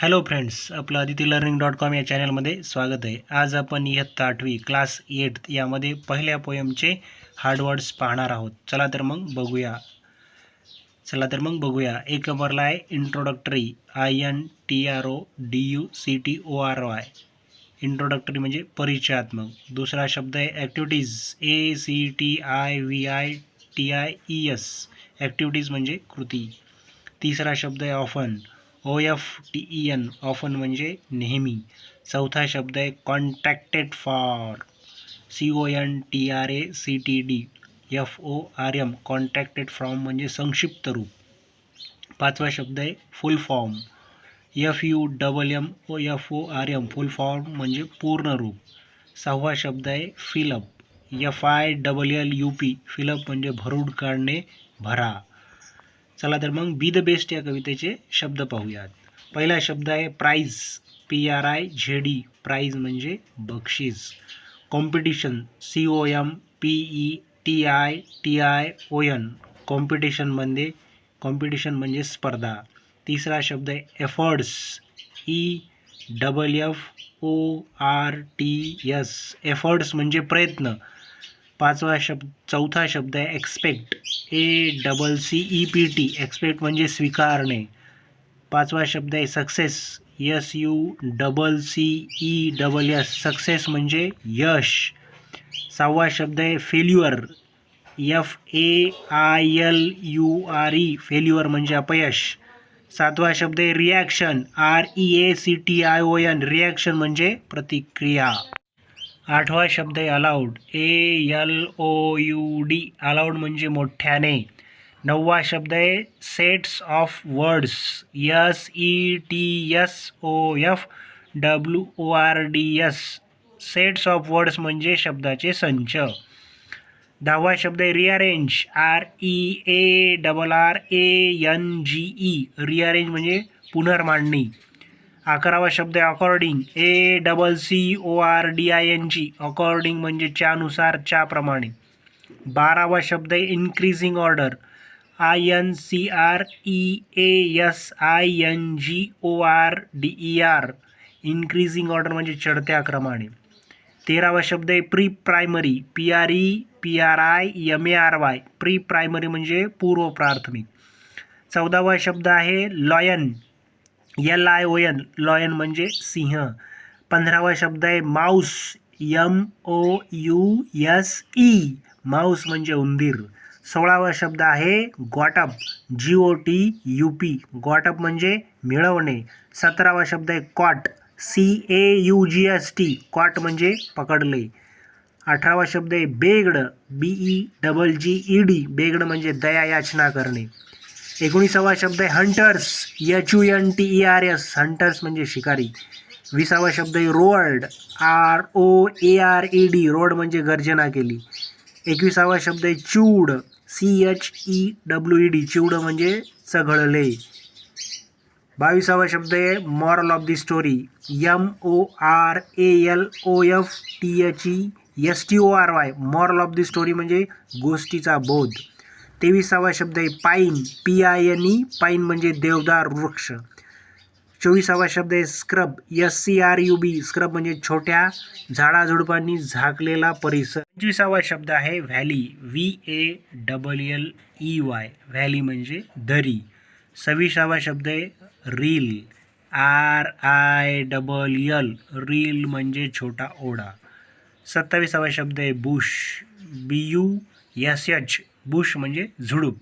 Hello friends आपलं Aditi learning dot com या चॅनलमध्ये स्वागत आहे. आज आपण इयत्ता आठवी क्लास एट यामध्ये पहिल्या पोयमचे हार्डवर्ड्स पाहणार आहोत. चला तर मग बघूया. चला तर मग बघूया. एक नंबरला आहे introductory I N T R O D U C T O R Y introductory म्हणजे परिचयात्मक. दुसरा शब्द आहे activities A C T I V I T I E S activities म्हणजे कृती. तिसरा शब्द आहे often O F T E N often म्हणजे नेहमी. चौथा शब्द आहे contacted for. C O N T R A C T D F O R M contacted from म्हणजे संक्षिप्त रूप. पाचवा शब्द आहे full form. F U double M O F O R M full form म्हणजे पूर्ण रूप. सहावा शब्द आहे fill up. F I double L U P fill up म्हणजे भरूड काढणे भरा. चला तर मग बी द बेस्ट या कवितेचे शब्द पाहूयात. पहिला शब्द आहे prize P R I Z D prize म्हणजे बक्षीस. Competition C O M P E T I T I O N कॉम्पिटिशनमध्ये कॉम्पिटिशन म्हणजे स्पर्धा. तिसरा शब्द आहे efforts E double F O R T S efforts म्हणजे प्रयत्न. पाचवा शब्द चौथा शब्द आहे expect A double C E P T expect म्हणजे स्वीकारणे. पाचवा शब्द आहे success S U double C E double S success म्हणजे यश. सहावा शब्द आहे failure F A I L U R E failure म्हणजे अपयश. सातवा शब्द आहे reaction R E A C T I O N reaction म्हणजे प्रतिक्रिया. आठवा शब्द आहे aloud A L O U D aloud म्हणजे मोठ्याने. नववा शब्द आहे sets of words S E T S O F W O R D S sets of words म्हणजे शब्दाचे संच. दहावा शब्द आहे rearrange R E A double R A N G E rearrange म्हणजे पुनर्मांडणी. अकरावा शब्द आहे according A double C O R D I N G according म्हणजे च्यानुसार च्याप्रमाणे बारावा शब्द आहे increasing order I N C R E A S I N G O R D E R increasing order म्हणजे चढत्या क्रमाने. तेरावा शब्द आहे pre primary P R E P R I M A R Y pre primary म्हणजे पूर्व प्राथमिक. चौदावा शब्द आहे lion L I O N lion म्हणजे सिंह. पंधरावा शब्द आहे mouse M O U S E mouse म्हणजे उंदीर. सोळावा शब्द आहे got up G O T U P got up म्हणजे मिळवणे. सतरावा शब्द आहे caught C A U G S T caught म्हणजे पकडले अठरावा शब्द आहे begged B E double G E D begged म्हणजे दया याचना करणे. एकोणीसावा शब्द आहे hunters H U N T E R S hunters म्हणजे शिकारी. विसावा शब्द आहे roared R O A R E D road म्हणजे गर्जना केली. एकविसावा शब्द आहे chewed C H E W E D chewed म्हणजे चघळले. बावीसावा शब्द आहे moral of the story M O R A L O F T H E S T O R Y moral of the story म्हणजे गोष्टीचा बोध. तेविसावा शब्द आहे pine. P I N E pine म्हणजे देवदार वृक्ष. चोवीसावा शब्द आहे scrub. S C R U B scrub म्हणजे छोट्या झाडाझुडपांनी झाकलेला परिसर. पंचवीसावा शब्द आहे valley. V A double L E Y valley म्हणजे दरी. सव्वीसावा शब्द आहे rill. R I double L rill म्हणजे छोटा ओढा. सत्तावीसावा शब्द आहे bush. B U S H bush म्हणजे झुडूप.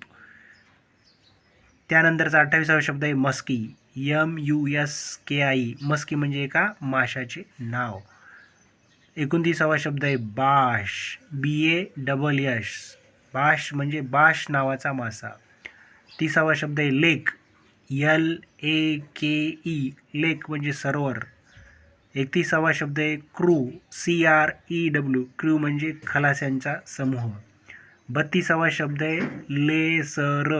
त्यानंतरचा अठ्ठावीसावा शब्द आहे musky. M U S K I. Muskie म्हणजे एका माशाचे नाव. एकोणतीसावा शब्द आहे bash. B A double S. Bash म्हणजे बाश नावाचा मासा. तिसावा शब्द आहे लेक. यल ए के ई. लेक म्हणजे सरोवर. एकतीसावा शब्द आहे crew. C R E W crew म्हणजे खलास्यांचा समूह. बत्तीसावा शब्द आहे lesser.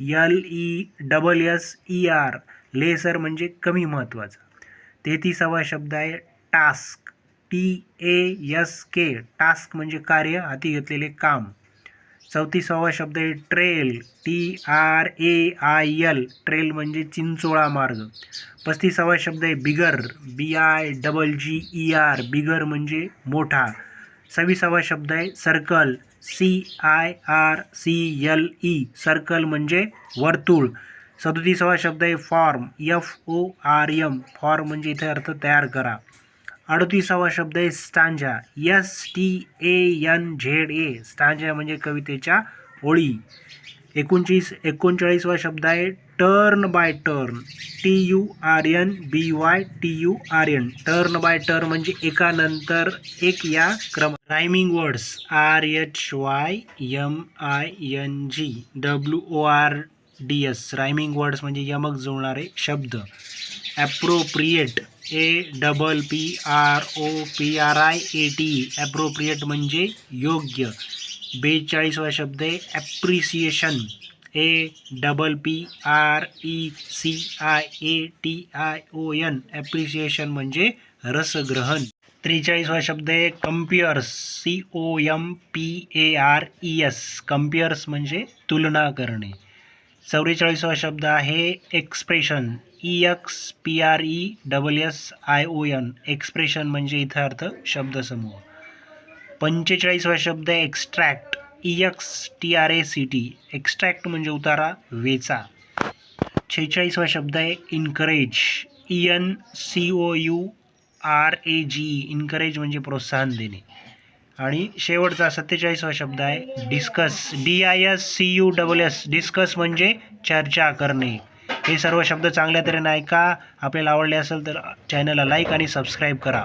L E double S E R lesser म्हणजे कमी महत्त्वाचा. तेहतीसावा शब्द आहे task. T A S K task म्हणजे कार्य हाती घेतलेले काम. चौतीसावा शब्द आहे trail. T R A I L trail म्हणजे चिंचोळा मार्ग. पस्तीसावा शब्द आहे bigger. B I double G E R bigger म्हणजे मोठा. सव्वीसावा शब्द आहे circle. C I R C L E circle म्हणजे वर्तुळ. सदोतीसावा शब्द आहे form. F O R M form म्हणजे इथे अर्थ तयार करा. अडतीसावा शब्द आहे stanza. S T A N Z A stanza म्हणजे कवितेच्या ओळी. एकोणचाळीस एकोणचाळीसवा शब्द आहे turn by turn. T U R N B Y T U R N turn by turn म्हणजे एकानंतर एक या क्रम. Rhyming words R H Y M I N G W O R D S rhyming words म्हणजे यमक जुळणारे शब्द. Appropriate A double P R O P R I A T appropriate म्हणजे योग्य. बेचाळीसवा शब्द आहे. Appreciation A double P R E C I A T I O N appreciation म्हणजे रसग्रहण. त्रेचाळीसवा शब्द आहे compares C O M P A R E S compares म्हणजे तुलना करणे. चौवेचाळीसवा शब्द आहे expression E X P R E double S I O N expression म्हणजे इथं अर्थ शब्दसमूह. पंचेचाळीसवा शब्द आहे extract E X T R A C T extract म्हणजे उतारा वेचा. छेचाळीसवा शब्द आहे encourage E N C O U R A G encourage म्हणजे प्रोत्साहन देणे. आणि शेवटचा सत्तेचाळीसवा शब्द आहे discuss D I S C U double S discuss म्हणजे चर्चा करणे. हे सर्व शब्द चांगल्या तऱ्हेने ऐका. आपल्याला आवडले असेल तर चॅनलला लाईक आणि सबस्क्राईब करा.